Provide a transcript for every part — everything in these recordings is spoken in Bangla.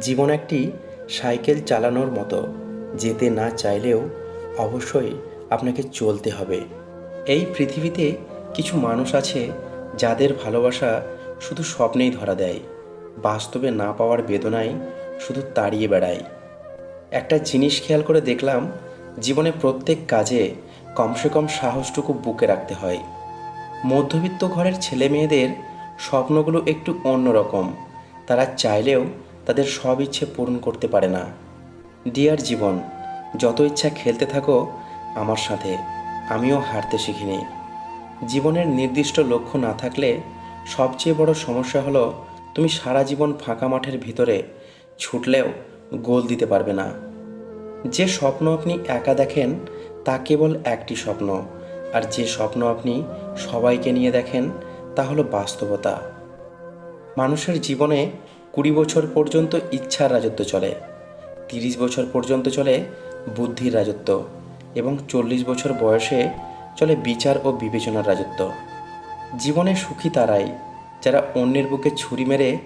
জীবন একটি সাইকেল চালানোর মতো, যেতে না চাইলেও অবশ্যই আপনাকে চলতে হবে। এই পৃথিবীতে কিছু মানুষ আছে যাদের ভালোবাসা শুধু স্বপ্নেই ধরা দেয়, বাস্তবে না পাওয়ার বেদনায় শুধু তাড়িয়ে বেড়ায়। একটা জিনিস খেয়াল করে দেখলাম, জীবনে প্রত্যেক কাজে কমসে কম সাহসটুকু বুকে রাখতে হয়। মধ্যবিত্ত ঘরের ছেলে মেয়েদের স্বপ্নগুলো একটু অন্যরকম, তারা চাইলেও তাদের সব ইচ্ছে পূরণ করতে পারে না। ডিয়ার জীবন, যত ইচ্ছা খেলতে থাকো আমার সাথে, আমিও হারতে শিখিনি। জীবনের নির্দিষ্ট লক্ষ্য না থাকলে সবচেয়ে বড় সমস্যা হলো তুমি সারা জীবন ফাঁকা মাঠের ভিতরে ছুটলেও গোল দিতে পারবে না। যে স্বপ্ন আপনি একা দেখেন, তা কেবল একটি স্বপ্ন। আর যে স্বপ্ন আপনি সবাইকে নিয়ে দেখেন, তা হলো বাস্তবতা। মানুষের জীবনে কুড়ি বছর পর্যন্ত ইচ্ছার রাজত্ব চলে, তিরিশ বছর পর্যন্ত চলে বুদ্ধির রাজত্ব এবং চল্লিশ বছর বয়সে চলে বিচার ও বিবেচনার রাজত্ব। জীবনে সুখী তারাই, যারা অন্যের বুকে ছুরি মেরে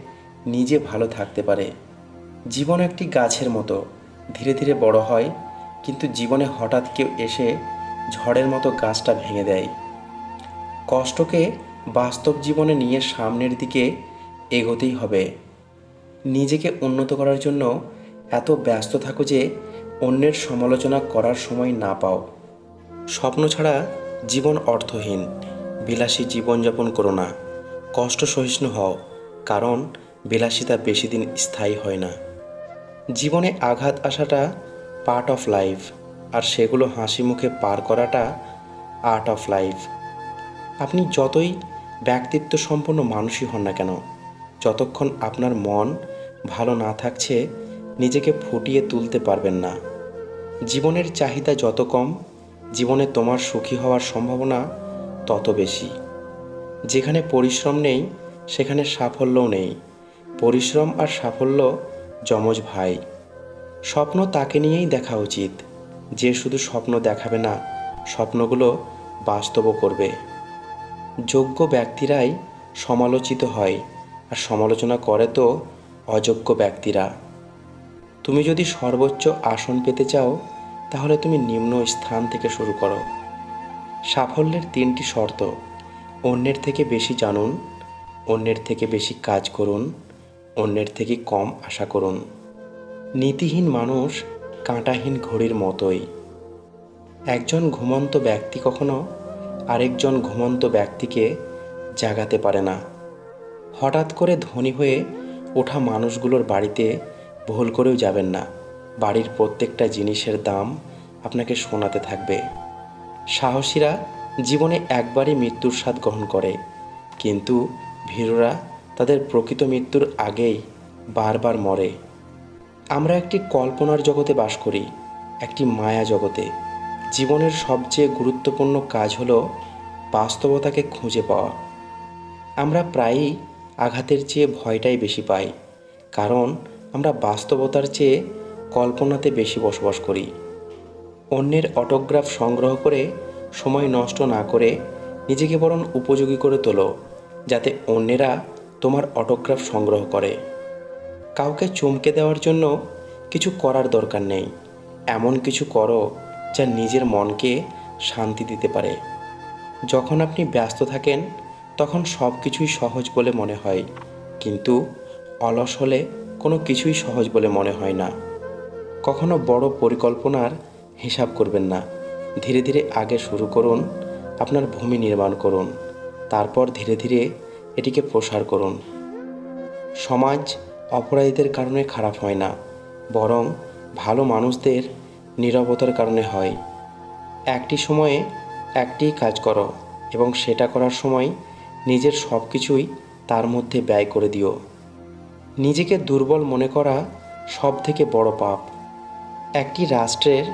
নিজে ভালো থাকতে পারে। জীবন একটি গাছের মতো, ধীরে ধীরে বড় হয়, কিন্তু জীবনে হঠাৎ কেউ এসে ঝড়ের মতো গাছটা ভেঙে দেয়। কষ্টকে বাস্তব জীবনে নিয়ে সামনের দিকে এগোতেই হবে। নিজেকে উন্নত করার জন্য এত ব্যস্ত থাকো যে অন্যের সমালোচনা করার সময় না পাও। স্বপ্ন ছাড়া জীবন অর্থহীন। বিলাসী জীবনযাপন করো না। কষ্ট সহিষ্ণু হও, কারণ বিলাসিতা বেশি দিন স্থায়ী হয় না। জীবনে আঘাত আসাটা পার্ট অফ লাইফ আর সেগুলো হাসি মুখে পার করাটা আর্ট অফ লাইফ আপনি যতই ব্যক্তিত্ব সম্পন্ন মানুষই হন না কেন, যতক্ষণ আপনার মন ভালো না থাকছে, নিজেকে ফুটিয়ে তুলতে পারবেন না। জীবনের চাহিদা যত কম, জীবনে তোমার সুখী হওয়ার সম্ভাবনা তত বেশি। যেখানে পরিশ্রম নেই, সেখানে সাফল্যও নেই। পরিশ্রম আর সাফল্য যমজ ভাই। স্বপ্ন তাকে নিয়েই দেখা উচিত। যে শুধু স্বপ্ন দেখাবে না, স্বপ্নগুলো বাস্তবও করবে। যোগ্য ব্যক্তিরাই সমালোচিত হয়, আর সমালোচনা করে তো অযোগ্য ব্যক্তিরা। তুমি যদি সর্বোচ্চ আসন পেতে চাও, তাহলে তুমি নিম্ন স্থান থেকে শুরু করো। সাফল্যের তিনটি শর্ত। অন্যের থেকে বেশি জানুন, অন্যের থেকে বেশি কাজ করুন, অন্যের থেকে কম আশা করুন। নীতিহীন মানুষ কাঁটাহীন ঘড়ির মতোই। একজন ঘুমন্ত ব্যক্তি কখনো আরেকজন ঘুমন্ত ব্যক্তিকে জাগাতে পারে না। হঠাৎ করে ধনী হয়ে ওঠা মানুষগুলোর বাড়িতে ভুল করেও যাবেন না। বাড়ির প্রত্যেকটা জিনিসের দাম আপনাকে শোনাতে থাকবে। সাহসীরা জীবনে একবারই মৃত্যুর স্বাদ গ্রহণ করে। কিন্তু ভীরুরা তাদের প্রকৃত মৃত্যুর আগেই বারবার মরে। আমরা একটি কল্পনার জগতে বাস করি, একটি মায়া জগতে। জীবনের সবচেয়ে গুরুত্বপূর্ণ কাজ হলো বাস্তবতাকে খুঁজে পাওয়া। আমরা প্রায়ই আঘাতের চেয়ে ভয়টাই বেশি পাই। কারণ, আমরা বাস্তবতার চেয়ে কল্পনাতে বেশি বসবাস করি। অন্যের অটোগ্রাফ সংগ্রহ করে সময় নষ্ট না করে নিজেকে বরং উপযোগী করে তোলো, যাতে অন্যেরা তোমার অটোগ্রাফ সংগ্রহ করে। কাউকে চমকে দেওয়ার জন্য কিছু করার দরকার নেই। এমন কিছু করো যা নিজের মনকে শান্তি দিতে পারে। যখন আপনি ব্যস্ত থাকেন তখন সব কিছুই সহজ বলে মনে হয়। কিন্তু অলস হলে কোনো কিছুই সহজ বলে মনে হয় না। কখনো বড় পরিকল্পনার হিসাব করবেন না। ধীরে ধীরে আগে শুরু করুন, আপনার ভূমি নির্মাণ করুন, তারপর ধীরে ধীরে এটিকে প্রসার করুন। সমাজ অপরাধীদের কারণে খারাপ হয় না, বরং ভালো মানুষদের নীরবতার কারণে হয়। একটি সময়ে একটি কাজ করো এবং সেটা করার সময় নিজের সব কিছুই তার মধ্যে ব্যয় করে দিও। নিজেকে দুর্বল মনে করা সব থেকে বড় পাপ। একটি রাষ্ট্রের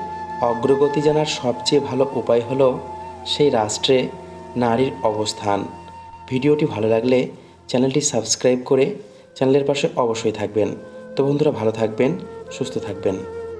অগ্রগতি জানার সবচেয়ে ভালো উপায় হলো সেই রাষ্ট্রে নারীর অবস্থান। ভিডিওটি ভালো লাগলে চ্যানেলটি সাবস্ক্রাইব করে চ্যানেলের পাশে অবশ্যই থাকবেন। তো বন্ধুরা, ভালো থাকবেন, সুস্থ থাকবেন।